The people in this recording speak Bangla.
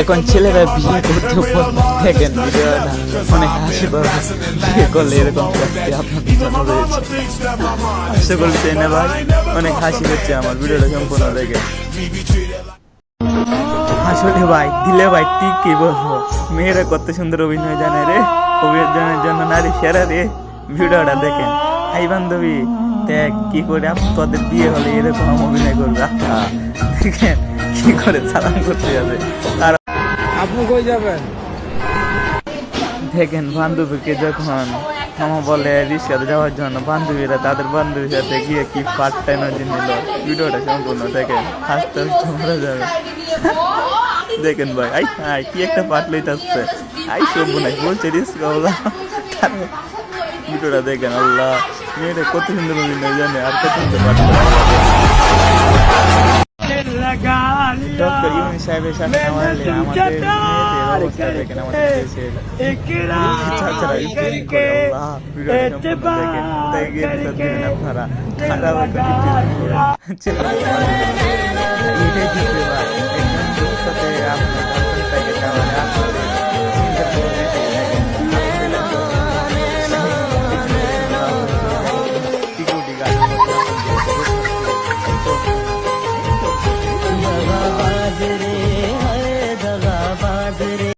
এখন ছেলেরা বিয়ে করতে দেখেন ভিডিওটা অনেক হাসি পাবে। বিয়ে করলে এরকম শাস্তি আপনাদের জন্য রয়েছে। আশা চেনে ভাই অনেক হাসি হচ্ছে আমার ভিডিওটা সম্পূর্ণ দেখে। আসলে ভাই দিলে ভাই ঠিক কি বলব? মেয়েরা কত সুন্দর অভিনয় জানে রে। অভিনয়ের জন্য নারী সেরা রে। ভিডিওটা দেখেন। হাই বান্ধবী। দেখ কি করে তোদের বিয়ে হলে এরকম অভিনয় করবে? আহা, দেখেন কি করে সালাম করতে যাবে? আর আপনি কই যাবেন? দেখেন বান্ধবীকে যখন মামা বলে রিক্সাতে যাওয়ার জন্য বান্ধবীরা তাদের বান্ধবীর সাথে গিয়ে কি পার্ট টাইম এনার্জি নিল? ভিডিওটা সম্পূর্ণ দেখেন হাসতে হাসতে মরে যাবে। দেখেন ভাই আই আই কি একটা পার্ট লইতে আসছে আই সব নাই বলছে রিস্ক ভিডিওটা দেখেন আল্লাহ। মেয়েটা কত সুন্দর অভিনয় জানে আর কত সুন্দর ডক্টর ইউনি সাহেবের সাথে আমাদের আমাদের অবস্থা দেখেন আমাদের দেশের চাচারা ইউটিউব করে আল্লাহ ভিডিওটা সম্পূর্ণ দেখেন তাই গিয়ে বিচার দিবেন আপনারা খারাপ একটা ভিডিও ছেলে এটাই দিচ্ছে ভাই madre.